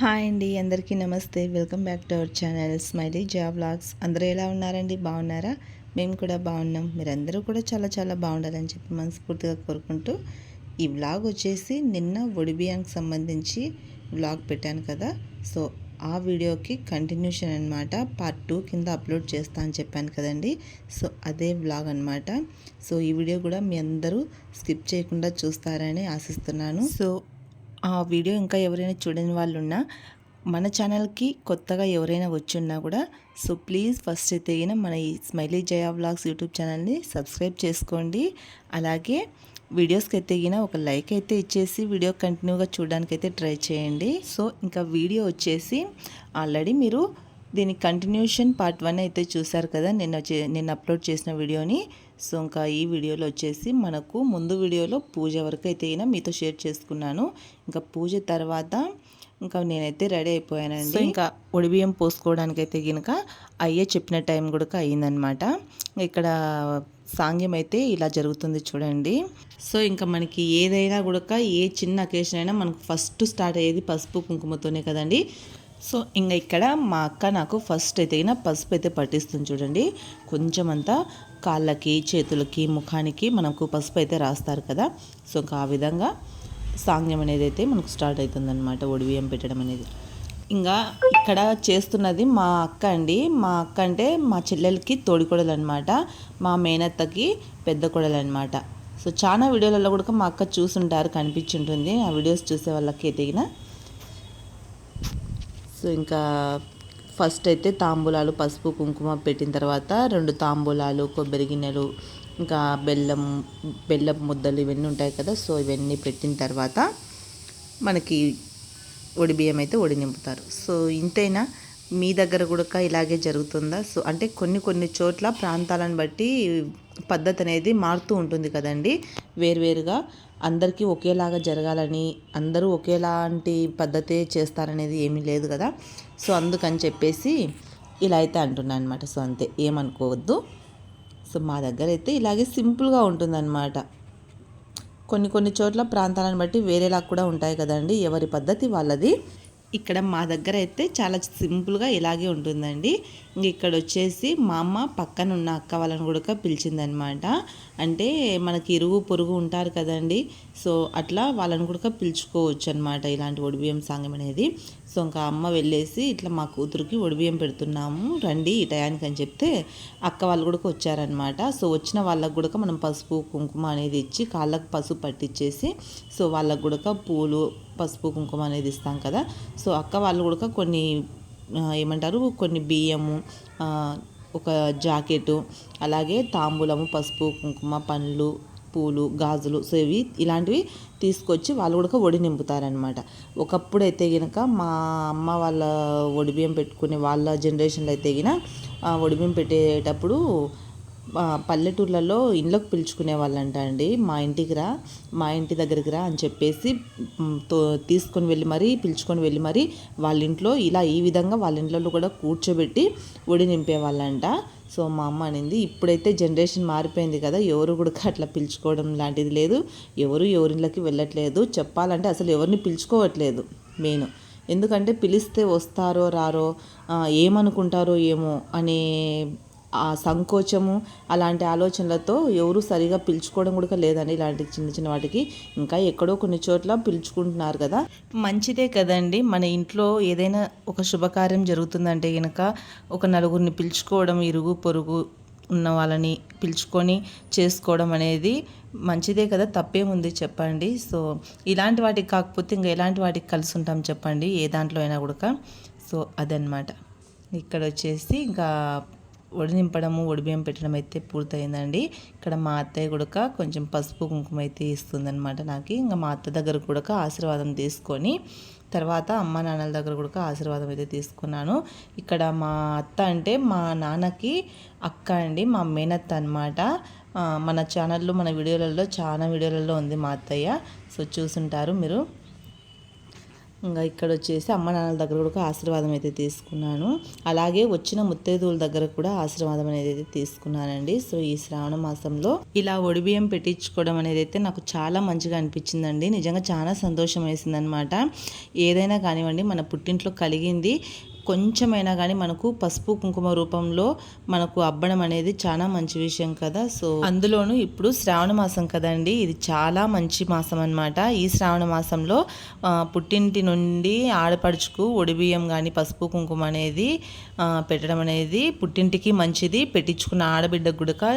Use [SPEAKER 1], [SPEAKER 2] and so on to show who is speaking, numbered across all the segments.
[SPEAKER 1] Hi అండి అందరికీ నమస్తే. Welcome back to our channel smiley Ja vlogs. అందరూ ఎలా ఉన్నారండి? బాగున్నారా? మేము కూడా బాగున్నాం. మీరందరూ కూడా చాలా చాలా బాగుండాలని చెప్పి మనస్ఫూర్తిగా కోరుకుంటూ ఈ వ్లాగ్ వచ్చేసి నిన్న ఒడిబియాంకి సంబంధించి వ్లాగ్ పెట్టాను కదా. సో ఆ వీడియోకి కంటిన్యూషన్ అనమాట పార్ట్ టూ కింద అప్లోడ్ చేస్తా అని చెప్పాను కదండి. సో అదే వ్లాగ్ అనమాట సో ఈ వీడియో కూడా మీ అందరూ స్కిప్ చేయకుండా చూస్తారని ఆశిస్తున్నాను. సో ఆ వీడియో ఇంకా ఎవరైనా చూడని వాళ్ళు ఉన్నా మన ఛానల్కి కొత్తగా ఎవరైనా వచ్చున్నా కూడా సో ప్లీజ్ ఫస్ట్ అయితే అయినా మన ఈ స్మైలీ జయా వ్లాగ్స్ యూట్యూబ్ ఛానల్ని సబ్స్క్రైబ్ చేసుకోండి. అలాగే వీడియోస్కి అయితే ఒక లైక్ అయితే ఇచ్చేసి వీడియో కంటిన్యూగా చూడడానికి అయితే ట్రై చేయండి. సో ఇంకా వీడియో వచ్చేసి ఆల్రెడీ మీరు దీని కంటిన్యూషన్ పార్ట్ వన్ అయితే చూసారు కదా నిన్న నేను అప్లోడ్ చేసిన వీడియోని. సో ఇంకా ఈ వీడియోలో వచ్చేసి మనకు ముందు వీడియోలో పూజ వరకు అయితే అయినా మీతో షేర్ చేసుకున్నాను. ఇంకా పూజ తర్వాత ఇంకా నేనైతే రెడీ అయిపోయానండి. సో ఇంకా ఒడిబియ్యం పోసుకోవడానికి అయితే కనుక అయ్యే చెప్పిన టైం కూడా అయ్యిందనమాట. ఇక్కడ సాంగ్యం అయితే ఇలా జరుగుతుంది చూడండి. సో ఇంకా మనకి ఏదైనా కూడా ఏ చిన్న అకేషన్ అయినా మనకు ఫస్ట్ స్టార్ట్ అయ్యేది పసుపు కుంకుమతోనే కదండి. సో ఇంకా ఇక్కడ మా అక్క నాకు ఫస్ట్ అయితే పసుపు అయితే పట్టిస్తుంది చూడండి. కొంచెం అంతా కాళ్ళకి చేతులకి ముఖానికి మనకు పసుపు అయితే రాస్తారు కదా. సో ఇంకా ఆ విధంగా సాంగ్యం అనేది అయితే మనకు స్టార్ట్ అవుతుందన్నమాట ఒడివియం పెట్టడం అనేది. ఇంకా ఇక్కడ చేస్తున్నది మా అక్క అండి. మా అక్క అంటే మా చెల్లెలకి తోడికొడలు అనమాట మా మేనత్తకి పెద్ద కొడలు అనమాట సో చాలా వీడియోలలో కూడా మా అక్క చూసుంటారు కనిపించుంటుంది. ఆ వీడియోస్ చూసే వాళ్ళకి ఎదిగిన. సో ఇంకా ఫస్ట్ అయితే తాంబూలాలు పసుపు కుంకుమ పెట్టిన తర్వాత రెండు తాంబూలాలు కొబ్బరి గిన్నెలు ఇంకా బెల్లం బెల్లం ముద్దలు ఇవన్నీ ఉంటాయి కదా సో ఇవన్నీ పెట్టిన తర్వాత మనకి ఒడి బియ్యం అయితే ఒడి నింపుతారు. సో ఇంతైనా? మీ దగ్గర కూడా ఇలాగే జరుగుతుందా? సో అంటే కొన్ని కొన్ని చోట్ల ప్రాంతాలను బట్టి పద్ధతి అనేది మారుతూ ఉంటుంది కదండి. వేరువేరుగా అందరికీ ఒకేలాగా జరగాలని అందరూ ఒకేలాంటి పద్ధతే చేస్తారనేది ఏమీ లేదు కదా. సో అందుకని చెప్పేసి ఇలా అయితే అంటున్నాను అనమాట సో అంతే ఏమనుకోవద్దు. సో మా దగ్గర అయితే ఇలాగే సింపుల్గా ఉంటుందన్నమాట. కొన్ని కొన్ని చోట్ల ప్రాంతాలను బట్టి వేరేలా కూడా ఉంటాయి కదండి. ఎవరి పద్ధతి వాళ్ళది. ఇక్కడ మా దగ్గర అయితే చాలా సింపుల్గా ఇలాగే ఉంటుందండి. ఇక్కడ వచ్చేసి మా అమ్మ పక్కన ఉన్న అక్క వాళ్ళని కూడా పిలిచిందనమాట. అంటే మనకి ఇరుగు పొరుగు ఉంటారు కదండి సో అట్లా వాళ్ళని కూడా పిలుచుకోవచ్చు అనమాట ఇలాంటి ఒడిబియ్యం సాంగం అనేది. సో ఇంకా అమ్మ వెళ్ళేసి ఇట్లా మా కూతురికి ఒడిబియ్యం పెడుతున్నాము రండి ఈ టయానికి అని చెప్తే అక్క వాళ్ళు కూడా వచ్చారనమాట. సో వచ్చిన వాళ్ళకు కూడా మనం పసుపు కుంకుమ అనేది ఇచ్చి కాళ్ళకు పసుపు పట్టించేసి సో వాళ్ళకు కూడా పూలు పసుపు కుంకుమ అనేది ఇస్తాం కదా. సో అక్క వాళ్ళు కూడా కొన్ని ఏమంటారు కొన్ని బియ్యము ఒక జాకెట్ అలాగే తాంబూలము పసుపు కుంకుమ పండ్లు పూలు గాజులు సో ఇవి ఇలాంటివి తీసుకొచ్చి వాళ్ళు కూడా ఒడి నింపుతారనమాట ఒకప్పుడు అయితే గినక మా అమ్మ వాళ్ళ ఒడిబియ్యం పెట్టుకునే వాళ్ళ జనరేషన్లో అయితే గిన ఒడిబియ్యం పెట్టేటప్పుడు పల్లెటూర్లలో ఇండ్లకు పిలుచుకునే వాళ్ళంట అండి. మా ఇంటికి రా మా ఇంటి దగ్గరికి రా అని చెప్పేసి తీసుకొని వెళ్ళి మరీ పిలుచుకొని వెళ్ళి మరీ వాళ్ళ ఇంట్లో ఇలా ఈ విధంగా వాళ్ళ ఇంట్లో కూడా కూర్చోబెట్టి ఒడి నింపేవాళ్ళంట సో మా అమ్మ అనింది ఇప్పుడైతే జనరేషన్ మారిపోయింది కదా ఎవరు కూడా అట్లా పిలుచుకోవడం లాంటిది లేదు. ఎవరు ఎవరిళ్ళకి వెళ్ళట్లేదు. చెప్పాలంటే అసలు ఎవరిని పిలుచుకోవట్లేదు మెయిన్. ఎందుకంటే పిలిస్తే వస్తారో రారో ఏమనుకుంటారో ఏమో అనే ఆ సంకోచము అలాంటి ఆలోచనలతో ఎవరు సరిగా పిలుచుకోవడం కూడా లేదండి ఇలాంటి చిన్న చిన్న వాటికి. ఇంకా ఎక్కడో కొన్ని చోట్ల పిలుచుకుంటున్నారు కదా. మంచిదే కదండి. మన ఇంట్లో ఏదైనా ఒక శుభకార్యం జరుగుతుందంటే కనుక ఒక నలుగురిని పిలుచుకోవడం ఇరుగు పొరుగు ఉన్న వాళ్ళని పిలుచుకొని చేసుకోవడం అనేది మంచిదే కదా. తప్పేముంది చెప్పండి. సో ఇలాంటి వాటికి కాకపోతే ఇంకా ఎలాంటి వాటికి కలిసి ఉంటాం చెప్పండి. ఏ దాంట్లో అయినా కూడా. సో అదనమాట ఇక్కడ వచ్చేసి ఇంకా ఒడి నింపడము ఒడిబియ్యం పెట్టడం అయితే పూర్తయిందండి. ఇక్కడ మా అత్తయ్య కూడా కొంచెం పసుపు కుంకుమ అయితే ఇస్తుందనమాట నాకు. ఇంకా మా అత్త దగ్గర కూడా ఆశీర్వాదం తీసుకొని తర్వాత అమ్మ నాన్నల దగ్గర కూడా ఆశీర్వాదం అయితే తీసుకున్నాను. ఇక్కడ మా అత్త అంటే మా నాన్నకి అక్క అండి మా మేనత్త అనమాట మన ఛానల్లో మన వీడియోలలో చాలా వీడియోలలో ఉంది మా అత్తయ్య. సో చూసుంటారు మీరు. ఇంకా ఇక్కడ వచ్చేసి అమ్మ నాన్నల దగ్గర కూడా ఆశీర్వాదం అయితే తీసుకున్నాను. అలాగే వచ్చిన ముత్తైదువుల దగ్గర కూడా ఆశీర్వాదం అనేది అయితే తీసుకున్నానండి. సో ఈ శ్రావణ మాసంలో ఇలా ఒడిబియ్యం పెట్టించుకోవడం అనేది అయితే నాకు చాలా మంచిగా అనిపించిందండి. నిజంగా చాలా సంతోషం వేసింది అనమాట ఏదైనా కానివ్వండి మన పుట్టింట్లో కలిగింది కొంచెమైనా కానీ మనకు పసుపు కుంకుమ రూపంలో మనకు అబ్బడం అనేది చాలా మంచి విషయం కదా. సో అందులోనూ ఇప్పుడు శ్రావణ మాసం కదండి. ఇది చాలా మంచి మాసం అనమాట ఈ శ్రావణ మాసంలో పుట్టింటి నుండి ఆడపడుచుకు ఒడిబియ్యం కానీ పసుపు కుంకుమ అనేది పెట్టడం అనేది పుట్టింటికి మంచిది. పెట్టించుకున్న ఆడబిడ్డకు కూడా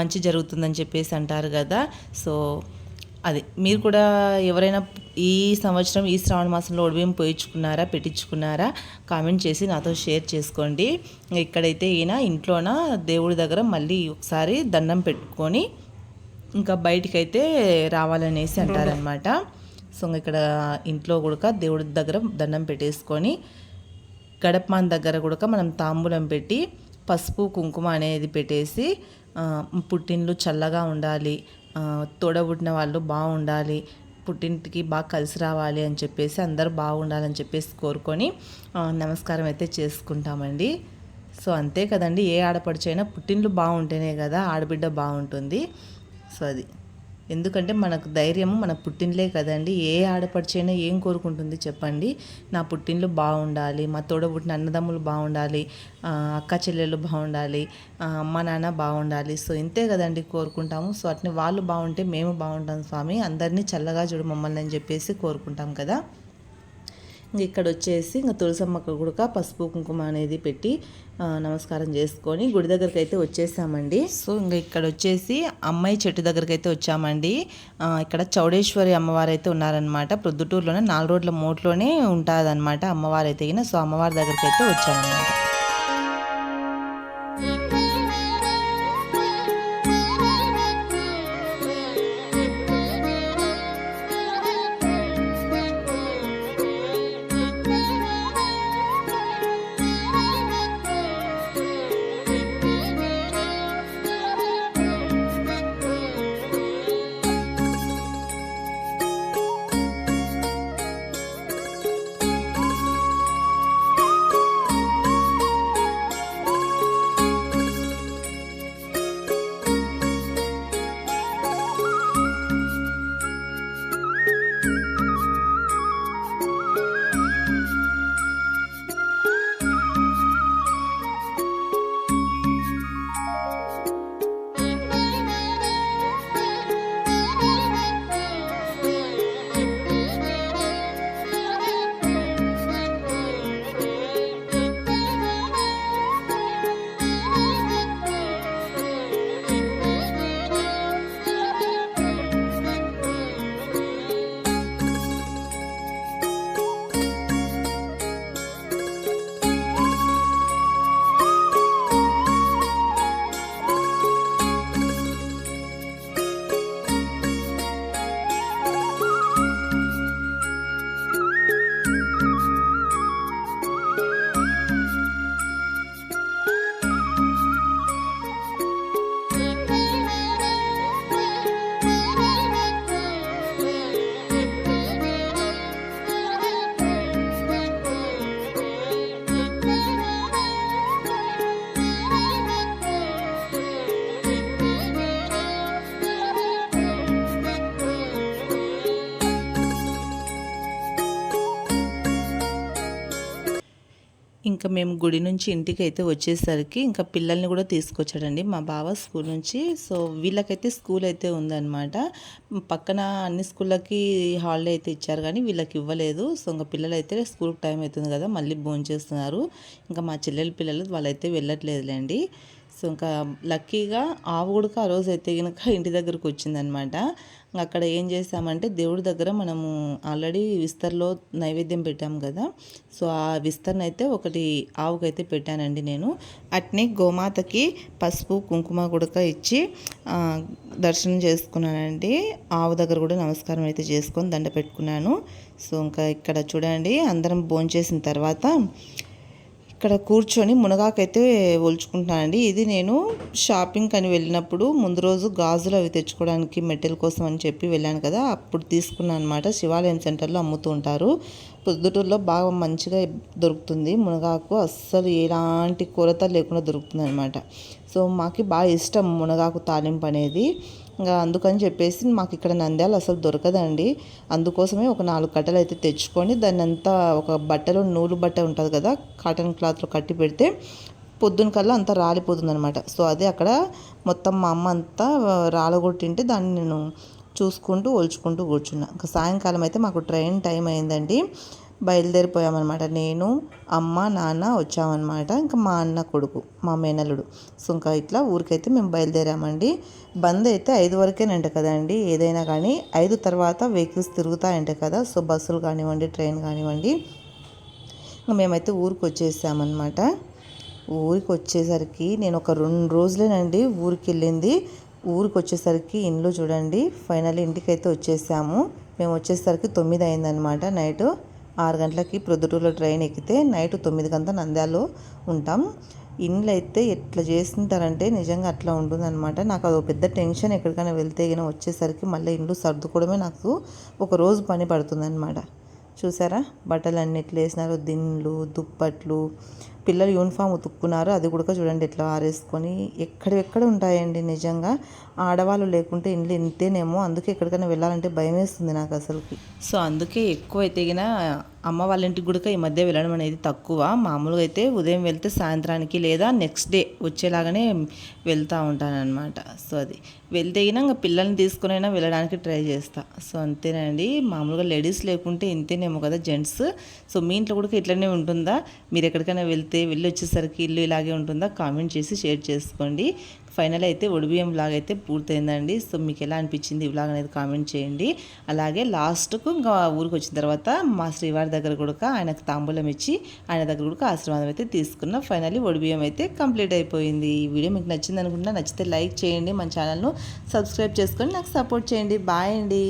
[SPEAKER 1] మంచి జరుగుతుందని చెప్పేసి అంటారు కదా. సో అది మీరు కూడా ఎవరైనా ఈ సంవత్సరం ఈ శ్రావణ మాసంలో ఒడిబియ్యం పోయించుకున్నారా పెట్టించుకున్నారా? కామెంట్ చేసి నాతో షేర్ చేసుకోండి. ఇక్కడైతే ఈయన ఇంట్లోన దేవుడి దగ్గర మళ్ళీ ఒకసారి దండం పెట్టుకొని ఇంకా బయటికైతే రావాలనేసి అంటారనమాట సో ఇక్కడ ఇంట్లో కూడా దేవుడి దగ్గర దండం పెట్టేసుకొని గడపమాన్ దగ్గర కూడా మనం తాంబూలం పెట్టి పసుపు కుంకుమ అనేది పెట్టేసి పుట్టిన్లు చల్లగా ఉండాలి తోడబుట్టిన వాళ్ళు బాగుండాలి పుట్టింటికి బాగా కలిసి రావాలి అని చెప్పేసి అందరూ బాగుండాలని చెప్పేసి కోరుకొని నమస్కారం అయితే చేసుకుంటామండి. సో అంతే కదండి. ఏ ఆడపడిచైనా పుట్టిండ్లు బాగుంటేనే కదా ఆడబిడ్డ బాగుంటుంది. సో అది. ఎందుకంటే మనకు ధైర్యం మన పుట్టినలే కదండి. ఏ ఆడపడిచైనా ఏం కోరుకుంటుంది చెప్పండి. నా పుట్టినలు బాగుండాలి మా తోడబుట్టిన అన్నదమ్ములు బాగుండాలి అక్క చెల్లెళ్ళు బాగుండాలి అమ్మ నాన్న బాగుండాలి. సో ఇంతే కదండి కోరుకుంటాము. సో అట్ని వాళ్ళు బాగుంటే మేము బాగుంటాం స్వామి. అందరినీ చల్లగా చూడు మమ్మల్ని అని చెప్పేసి కోరుకుంటాం కదా. ఇక్కడ వచ్చేసి ఇంకా తులసమ్మకు కూడా పసుపు కుంకుమ అనేది పెట్టి నమస్కారం చేసుకొని గుడి దగ్గరికి అయితే వచ్చేసామండి. సో ఇంకా ఇక్కడ వచ్చేసి అమ్మాయి చెట్టు దగ్గరికి అయితే వచ్చామండి ఇక్కడ చౌడేశ్వరి అమ్మవారు అయితే ఉన్నారనమాట ప్రొద్దుటూరులోనే నాలుగు రోడ్ల మోట్లోనే ఉంటుందన్నమాట అమ్మవారు అయితే సో అమ్మవారి దగ్గరికి అయితే వచ్చామన్నమాట ఇంకా మేము గుడి నుంచి ఇంటికి అయితే వచ్చేసరికి ఇంకా పిల్లల్ని కూడా తీసుకొచ్చాడండి. మా బావ స్కూల్ నుంచి. సో వీళ్ళకైతే స్కూల్ అయితే ఉందన్నమాట. పక్కన అన్ని స్కూళ్ళకి హాలిడే అయితే ఇచ్చారు కానీ వీళ్ళకి ఇవ్వలేదు. సో ఇంకా పిల్లలు అయితే స్కూల్ టైం అవుతుంది కదా మళ్ళీ భోజనం చేస్తున్నారు ఇంకా మా చెల్లెల పిల్లలు వాళ్ళైతే వెళ్ళట్లేదులేండి. సో ఇంకా లక్కీగా ఆవు కూడా ఆ రోజు అయితే కనుక ఇంటి దగ్గరకు వచ్చిందనమాట. అక్కడ ఏం చేసామంటే దేవుడి దగ్గర మనము ఆల్రెడీ విస్తర్లో నైవేద్యం పెట్టాం కదా. సో ఆ విస్తరణ అయితే ఒకటి ఆవుకైతే పెట్టానండి నేను. అట్నే గోమాతకి పసుపు కుంకుమ గుడక ఇచ్చి దర్శనం చేసుకున్నానండి. ఆవు దగ్గర కూడా నమస్కారం అయితే చేసుకొని దండ పెట్టుకున్నాను. సో ఇంకా ఇక్కడ చూడండి అందరం భోంచేసిన తర్వాత ఇక్కడ కూర్చొని మునగాకైతే ఒలుచుకుంటున్నానండి. ఇది నేను షాపింగ్ అని వెళ్ళినప్పుడు ముందు రోజు గాజులు అవి తెచ్చుకోవడానికి మెటీరియల్ కోసం అని చెప్పి వెళ్ళాను కదా అప్పుడు తీసుకున్నాను అనమాట శివాలయం సెంటర్లో అమ్ముతూ ఉంటారు. పొద్దుటూరులో బాగా మంచిగా దొరుకుతుంది. మునగాకు అస్సలు ఎలాంటి కొరత లేకుండా దొరుకుతుంది అనమాట సో మాకు బాగా ఇష్టం మునగాకు తాలింపు అనేది. ఇంకా అందుకని చెప్పేసి మాకు ఇక్కడ నంద్యాలు అసలు దొరకదండి. అందుకోసమే ఒక నాలుగు కట్టలు అయితే తెచ్చుకొని దాన్ని అంతా ఒక బట్టలో నూలు బట్ట ఉంటుంది కదా కాటన్ క్లాత్లో కట్టి పెడితే పొద్దున కల్లా అంతా రాలిపోతుంది అనమాట సో అదే అక్కడ మొత్తం మా అమ్మ అంతా రాలగొట్టింటే దాన్ని నేను చూసుకుంటూ ఒలుచుకుంటూ కూర్చున్నా. ఇంకా సాయంకాలం అయితే మాకు ట్రైన్ టైం అయిందండి. బయలుదేరిపోయామన్నమాట. నేను అమ్మ నాన్న వచ్చామన్నమాట. ఇంకా మా అన్న కొడుకు మా మేనల్లుడు. సో ఇంకా ఇట్లా ఊరికైతే మేము బయలుదేరామండి. బంద్ అయితే ఐదు వరకేనంట కదండి. ఏదైనా కానీ ఐదు తర్వాత వెహికల్స్ తిరుగుతాయంట కదా. సో బస్సులు కానివ్వండి ట్రైన్ కానివ్వండి. ఇంకా మేమైతే ఊరికి వచ్చేసామన్నమాట ఊరికి వచ్చేసరికి నేను ఒక రెండు రోజులేనండి ఊరికి వెళ్ళింది ఊరికి వచ్చేసరికి ఇంట్లో చూడండి. ఫైనల్ ఇంటికి అయితే వచ్చేసాము. మేము వచ్చేసరికి తొమ్మిది అయిందనమాట నైట్. ఆరు గంటలకి ప్రొద్దుటూరులో ట్రైన్ ఎక్కితే నైట్ తొమ్మిదికంతా నంద్యాలలో ఉంటాం. ఇండ్లు అయితే ఎట్లా చేస్తుంటారంటే నిజంగా అట్లా ఉంటుందన్నమాట. నాకు అది పెద్ద టెన్షన్ ఎక్కడికైనా వెళ్తే కానీ వచ్చేసరికి మళ్ళీ ఇండ్లు సర్దుకోవడమే నాకు ఒక రోజు పని పడుతుందన్నమాట. చూసారా? బట్టలు అన్ని ఎట్లా వేసినారు? దిండ్లు దుప్పట్లు పిల్లలు యూనిఫామ్ ఉతుక్కున్నారు. అది కూడా చూడండి ఎట్లా ఆరేసుకొని ఎక్కడెక్కడ ఉంటాయండి నిజంగా. ఆడవాళ్ళు లేకుంటే ఇంట్లో ఇంతేనేమో. అందుకే ఎక్కడికైనా వెళ్ళాలంటే భయం వేస్తుంది నాకు అసలుకి. సో అందుకే ఎక్కువ అయితే అమ్మ వాళ్ళ ఇంటికి కూడా ఈ మధ్య వెళ్ళడం అనేది తక్కువ. మామూలుగా అయితే ఉదయం వెళ్తే సాయంత్రానికి లేదా నెక్స్ట్ డే వచ్చేలాగానే వెళ్తూ ఉంటాను అనమాట సో అది వెళ్తే ఇంకా పిల్లల్ని తీసుకునైనా వెళ్ళడానికి ట్రై చేస్తా. సో అంతేనండి. మామూలుగా లేడీస్ లేకుంటే ఇంతేనేమో కదా జెంట్స్. సో మీ ఇంట్లో కూడా ఇట్లనే ఉంటుందా? మీరు ఎక్కడికైనా వెళ్తే వెళ్ళి వచ్చేసరికి ఇల్లు ఇలాగే ఉంటుందా? కామెంట్ చేసి షేర్ చేసుకోండి. ఫైనల్ అయితే ఒడిబియ్యం బ్లాగ్ అయితే పూర్తయిందండి. సో మీకు ఎలా అనిపించింది ఈ బ్లాగ్ అనేది కామెంట్ చేయండి. అలాగే లాస్ట్కు ఇంకా ఊరికి వచ్చిన తర్వాత మా శ్రీవారి దగ్గర కూడా ఆయనకు తాంబూలం ఇచ్చి ఆయన దగ్గర కూడా ఆశీర్వాదం అయితే తీసుకున్న ఫైనల్లీ ఒడిబియ్యం అయితే కంప్లీట్ అయిపోయింది. ఈ వీడియో మీకు నచ్చింది అనుకుంటున్నా నచ్చితే లైక్ చేయండి. మన ఛానల్ను సబ్స్క్రైబ్ చేసుకొని నాకు సపోర్ట్ చేయండి. బాయ్ అండి.